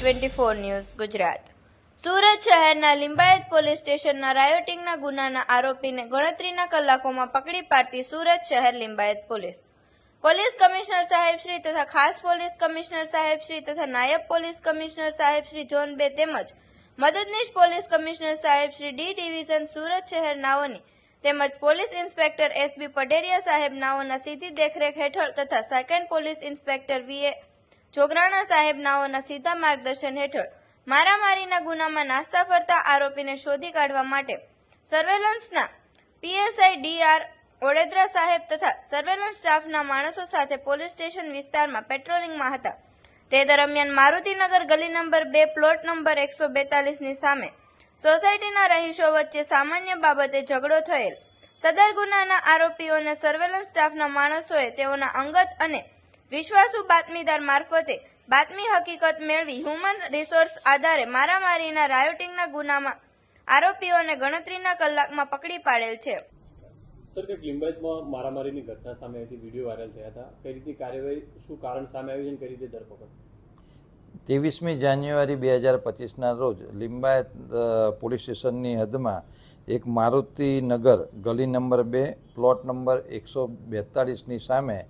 Twenty four news Gujarat. Surat શહેરના Limbayat police સ્ટેશનના રાયોટિંગના ગુનાના આરોપીને ગણતરીના કલાકોમાં પકડી પાડતી સુરત શહેર લિંબાયત પોલીસ. પોલીસ કમિશનર સાહેબ શ્રી તથા ખાસ પોલીસ કમિશનર સાહેબ શ્રી તથા નાયબ પોલીસ કમિશનર સાહેબ શ્રી જોન બે તેમજ મદદનીશ પોલીસ કમિશનર સાહેબ શ્રી ડી ડિવિઝન સુરત શહેર નાઓની તેમજ પોલીસ ઇન્સ્પેક્ટર એસબી પટેરિયા સાહેબ નાઓના સીધી દેખરેખ હેઠળ તથા second police inspector V A Jograna સાહેબ નાઓના સીધા માર્ગદર્શન હેઠળ મારામારીના ગુનામાં નાસ્તા ફરતા આરોપીને શોધી કાઢવા માટે સર્વેલન્સના પીએસઆઈ ડીઆર ઓડેદરા સાહેબ તથા સર્વેલન્સ સ્ટાફના માણસો સાથે પોલીસ સ્ટેશન વિસ્તારમાં પેટ્રોલિંગમાં હતા. તે દરમિયાન મારુતિનગર ગલી નંબર બે પ્લોટ નંબર એકસો બેતાલીસની સામે સોસાયટીના રહીશો વચ્ચે સામાન્ય બાબતે ઝઘડો થયેલ. સદર ગુનાના આરોપીઓને સર્વેલન્સ સ્ટાફના માણસોએ તેઓના અંગત અને વિશ્વાસુ બાતમીદાર મારફતે બાતમી હકીકત મેળવી હ્યુમન રિસોર્સ આધારે મારામારીના રાયોટિંગના ગુનામાં આરોપીઓને ગણતરીના કલાકમાં પકડી પાડેલ છે. સર કંઈક લિંબાયતમાં મારામારીની ઘટના સામે આવી વીડિયો વાયરલ થયા હતા. કઈ રીતની કાર્યવાહી શું કારણ સામે આવ્યું છે કઈ રીતે ધરપકડ? ત્રેવીસમી જાન્યુઆરી બે હજાર પચીસના રોજ લિંબાયત પોલીસ સ્ટેશનની હદમાં એક મારુતિ નગર ગલી નંબર બે પ્લોટ નંબર એકસો બેતાળીસની સામે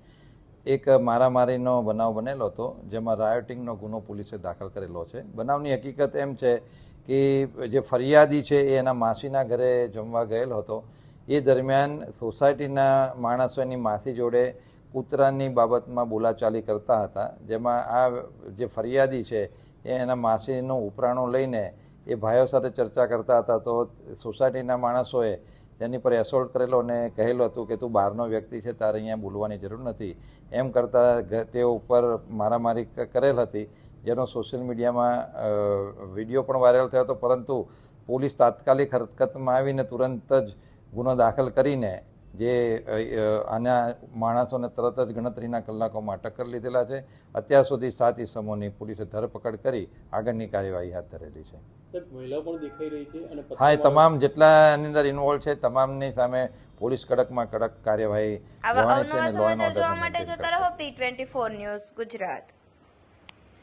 એક મારામારીનો બનાવ બનેલો હતો, જેમાં રાયોટિંગનો ગુનો પોલીસે દાખલ કરેલો છે. બનાવની હકીકત એમ છે કે જે ફરિયાદી છે એ એના માસીના ઘરે જમવા ગયેલો હતો. એ દરમિયાન સોસાયટીના માણસો એની માસી જોડે કૂતરાની બાબતમાં બોલાચાલી કરતા હતા, જેમાં આ જે ફરિયાદી છે એ એના માસીનું ઉપરાણું લઈને એ ભાઈઓ સાથે ચર્ચા કરતા હતા. તો સોસાયટીના માણસોએ તેની પર એસોલ્ટ કરેલો અને કહેલું હતું કે તું બહારનો વ્યક્તિ છે, તારે અહીંયા બોલવાની જરૂર નથી. એમ કરતાં તે ઉપર મારામારી કરેલ હતી, જેનો સોશિયલ મીડિયામાં વીડિયો પણ વાયરલ થયો હતો, પરંતુ પોલીસ તાત્કાલિક હરકતમાં આવીને તુરંત જ ગુનો દાખલ કરીને જે આના માણસોને તરત જ ગણતરીના કલાકોમાં અટક કરી લીધેલા છે. અત્યાર સુધી સાત ઇસમોની પોલીસે ધરપકડ કરી આગળની કાર્યવાહી હાથ ધરેલી છે. સર મહિલાઓ પણ દેખાઈ રહી છે અને હા એ તમામ જેટલા એની અંદર ઇન્વોલ્વ છે તમામની સામે પોલીસ કડકમાં કડક કાર્યવાહી લેવાની છે અને લો એન્ડ સમાચાર જોવા માટે જોતા રહો P twenty four news Gujarat.